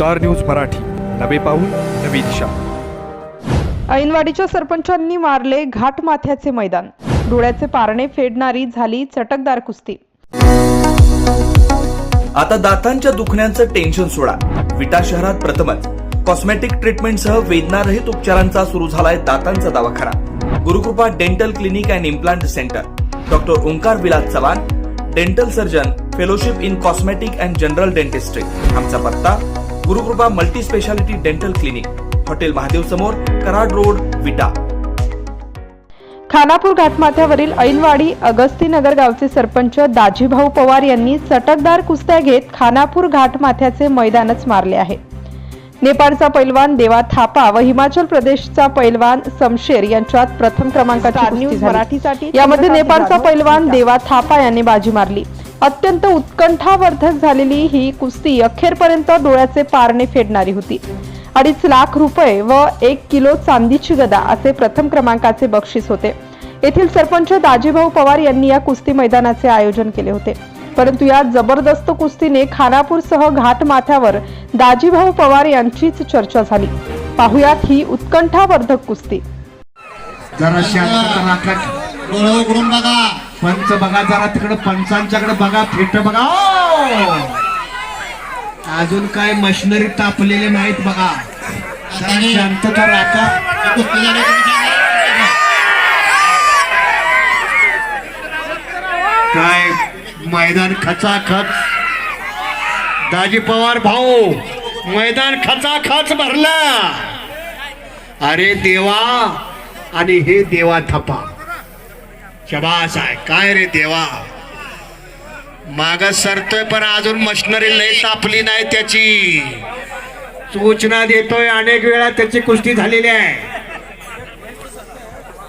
Star news Marathi. नवे पाऊल नवी दिशा. ऐनवाडीच्या सरपंचांनी मारले घाट माथ्याचे मैदान. डोळ्याचे पारणे फेडणारी झाली चटकदार कुस्ती. आता दातांच्या दुखण्याचं टेन्शन सोडा. विटा शहरात प्रथमच. कॉस्मेटिक ट्रीटमेंटसह वेदनारहित उपचारांचा सुरू झालाय दातांचा दवाखाना. Gurukrupa dental clinic and implant centre doctor Omkar Vilas Chavan dental surgeon fellowship in cosmetic and general dentistry आमचा पत्ता Gurukrupa multi speciality dental clinic hotel Mahadev समोर कराड रोड विटा. खानापूर घाटमाथ्यावरील ऐनवाडी अगस्तीनगर गावचे सरपंच दाजीभाऊ पवार यांनी चटकदार कुस्त्या घेत खानापूर घाटमाथ्याचे मैदानच मारले आहे. नेपाळचा पैलवान देवा थापा व हिमाचल प्रदेशचा पैलवान समशेर यांच्यात प्रथम क्रमांकाची कुस्ती मराठीसाठी यामध्ये नेपाळचा पैलवान देवा थापा यांनी बाजी मारली. अत्यंत उत्कंठावर्धक झालेली ही कुस्ती अखेरपर्यंत डोळ्याचे पारणे फेडणारी होती. अडीच लाख रुपये व एक किलो चांदीची गदा असे प्रथम क्रमांकाचे बक्षीस होते. येथील सरपंच दाजीभाऊ पवार यांनी या कुस्ती मैदानाचे आयोजन केले होते. परंतु या जबरदस्त कुस्तीने खानापूरसह घाट माथ्यावर दाजीभाऊ पवार यांचीच चर्चा झाली. पाहुयात ही उत्कंठावर्धक कुस्ती. बघा पंच बघा जरा तिकडं पंचांच्याकडे बघा फेट बघा. अजून काय मशिनरी तापलेले नाहीत बघा. शांतता राखा. काय मैदान खचाखच. दाजी पवार भाऊ मैदान खचाखच भरला. अरे देवा आणि हे देवा थपा. शबास आहे. काय रे देवा? माग सरतोय पण अजून मशिनरी लय तापली नाही त्याची. सूचना देतोय अनेक वेळा त्याची कुस्ती झालेली आहे.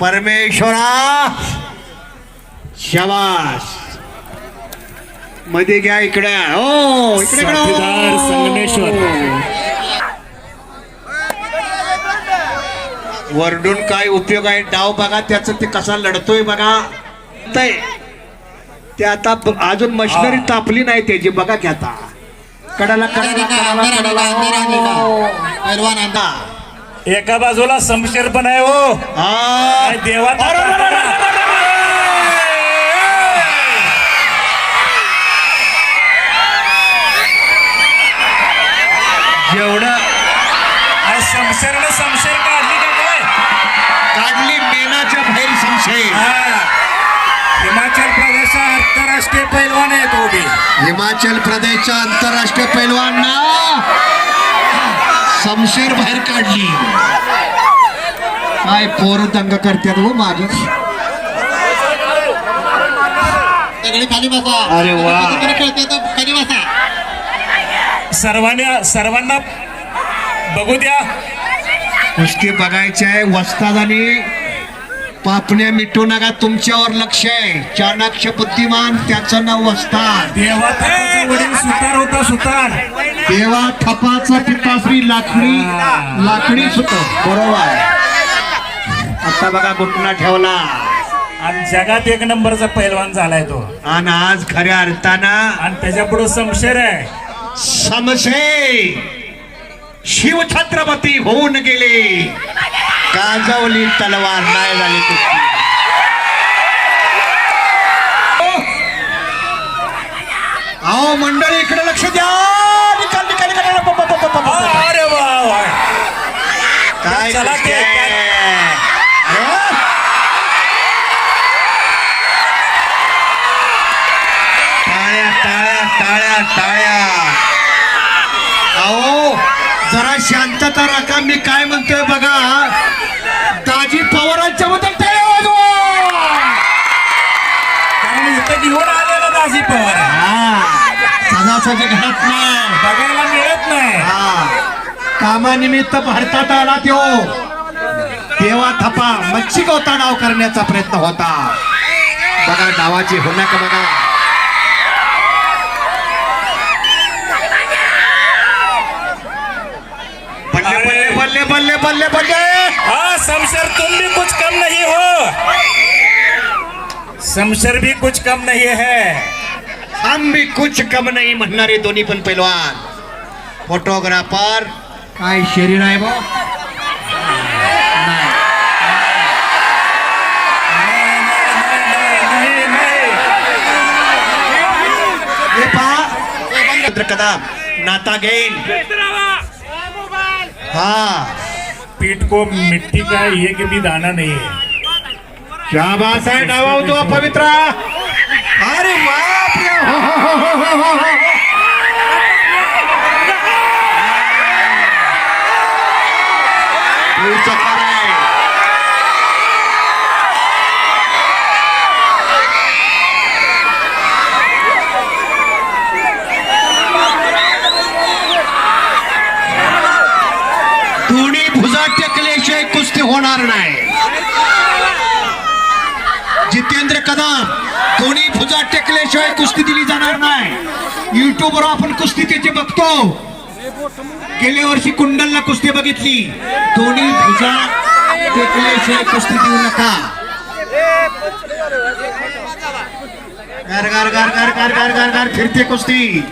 परमेश्वरा! शबास! मध्ये घ्या इकडे. हो इकडे संगमेश्वर. वरडून काय उपयोग आहे? डाव बघा त्याचं ते कसा लढतोय बघा. तय. ते आता अजून मशिनरी तापली नाही त्याची बघा की आता. कडाला कडाला. एका बाजूला समशेर पण आहे हो. हा. देवाचा जेवढं आज समशेरनं समशेर काढली हिमाचल प्रदेश आंतरराष्ट्रीय पैलवान आहे तो बी. हिमाचल प्रदेशच्या आंतरराष्ट्रीय पैलवांना समशेर बाहेर काढली. काय पोर दंग करतात हो माग. सगळे खाली बसा अरे वा. खाली बसा सर्वांना सर्वांना बघू द्या. कुस्ती बघायची आहे वस्ताद आणि पापण्या मिटू नका तुमच्यावर लक्ष आहे. चाणक्य बुद्धिमान त्याचं नाव वस्ताद. देवा थापाचा वडील सुतार होता सुतार. देवा थपाचा पिताश्री लाकडी लाकडी सुत. बरोबर. आता बघा घुटना ठेवला. आणि जगात एक नंबरचा पैलवान झालाय तो. आणि आज खऱ्या अर्थानं आणि त्याच्या पुढे समशेर आहे. समशे शिव छत्रपती होऊन गेले. गाजवली तलवार नाही झाली कुस्ती अहो मंडळी इकडे लक्ष द्या. निकाल निकाल निकाल. प- प- प- प- प- प- अरे वा वा. काय चला कुस्ती ते- आहे? अरे, टाळ्या टाळ्या टाळ्या टाळ्या अहो जरा शांतता राखा. मी काय म्हणतोय बघा. दाजी पवारांच्या वाजवा कारण इथं घेऊन आलेला दाजी पवार हा. नाही. बघायला मिळत नाही. कामानिमित्त भारतात आला त्यो देवा थपा. मच्छी गोता डाव करण्याचा प्रयत्न होता. बघा डावाची होणार का बघा. बल्ले बल्ले बल्ले बल्ले हाँ शमशेर तुम भी कुछ कम नहीं हो। शमशेर भी कुछ कम नहीं है। हम भी कुछ कम नाही म्हणणारे दोन्ही पण पैलवान फोटोग्राफर। काय शरीर आहे बा? नाही नाही नाही कदम नाता घेईन हा। पीठ को मिट्टी का ये के भी दाना नहीं है। क्या बात है, डावा तो पवित्र अरे बाप टेकल्याशिवाय कुस्ती होणार नाही. जितेंद्र कदम दोन्ही भुजा टेकल्याशिवाय कुस्ती दिली जाणार नाही. युट्यूबवर आपण कुस्ती त्याची बघतो. गेल्या वर्षी कुंडलला कुस्ती बघितली. दोन्ही भुजा टेकल्याशिवाय कुस्ती देऊ नका. गार गार गार गार गार गार गार गार फिरते कुस्ती.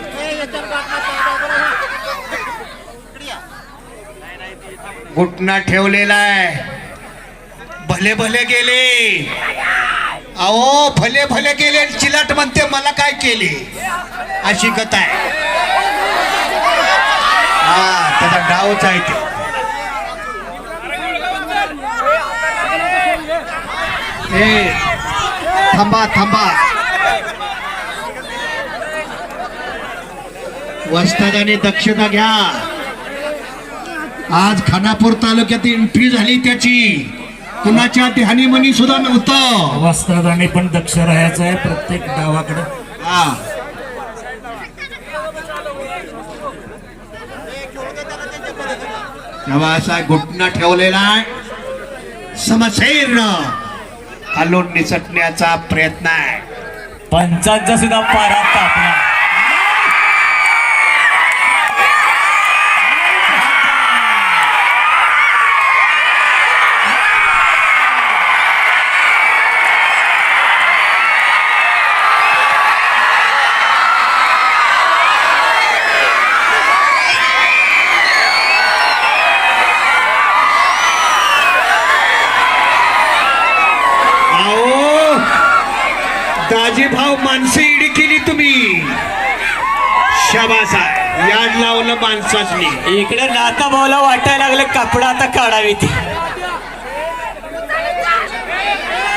घुटना ठेवलेला आहे. भले भले गेले. अहो भले भले गेले चिलाट म्हणते मला काय केले? अशी कथा आहे. हा त्याचा डावच आहे ते. ए, थांबा थांबा. वस्तादाने दक्षता घ्या. आज खानापूर तालुक्यात एंट्री झाली त्याची. कुणाच्या ध्यानी मनी सुद्धा नव्हतं. वस्तादाने पण दक्ष राहायचं आहे प्रत्येक गावाकडे. हा. तेव्हा असा घुटणा ठेवलेला आहे. समशेर. हलून निसटण्याचा प्रयत्न आहे. पंचांचा सुद्धा पारा तापला. दाजी भाऊ माणसं इडी केली तुम्ही. शाबास याड लावलं माणसाचनी इकडे नाता भाऊला वाटायला लागलं कपडा आता काढावी ती.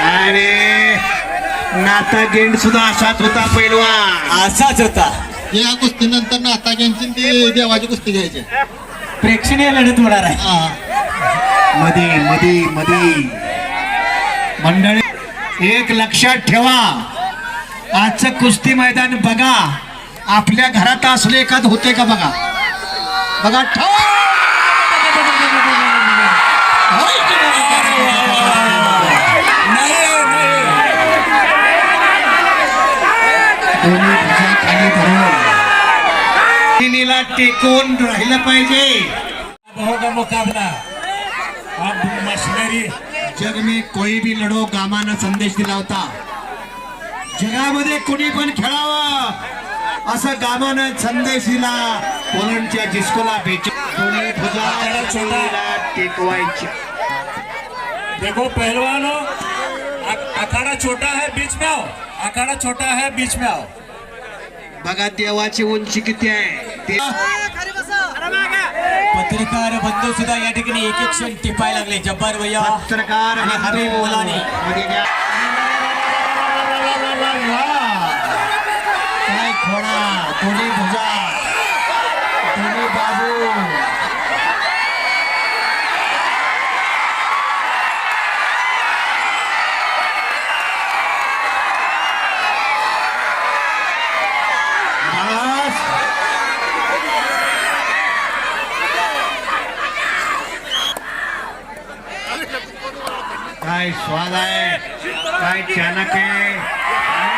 अरे नाता गेंड सुद्धा असाच होता पैलवा असाच होता. या कुस्तीनंतर नाता घ्यायची ती देवाची कुस्ती घ्यायची. प्रेक्षणीय लढत होणार आहे. हा. मधी मधी मधी. मंडळी एक लक्षात ठेवा. आजचं कुस्ती मैदान बघा. आपल्या घरात असले एखाद होते का बघा? बघा ठेवा. टेकून राहिलं पाहिजे. का मुकाबला जग में कोई भी लढो गामानं संदेश दिला होता जगामध्ये कोणी पण खेळावं. असं गामानं संदेश दिला पोलंडच्या जिस्कोला बेच तिन्हीला टेकवायच्या देखो पहलवानों अखाड़ा छोटा है बीच में आओ. अखाड़ा छोटा है बीच में आओ. बघा देवाची उंची किती आहे. पत्रकार बंधू सुद्धा या ठिकाणी एक एक क्षण टिपायला लागले. जब्बार भैया पत्रकार आणि हबीब मुलानी. তাই খোড়া ধনী ভোজা ধনী বাবু काय स्वाद आहे काय चाणक आहे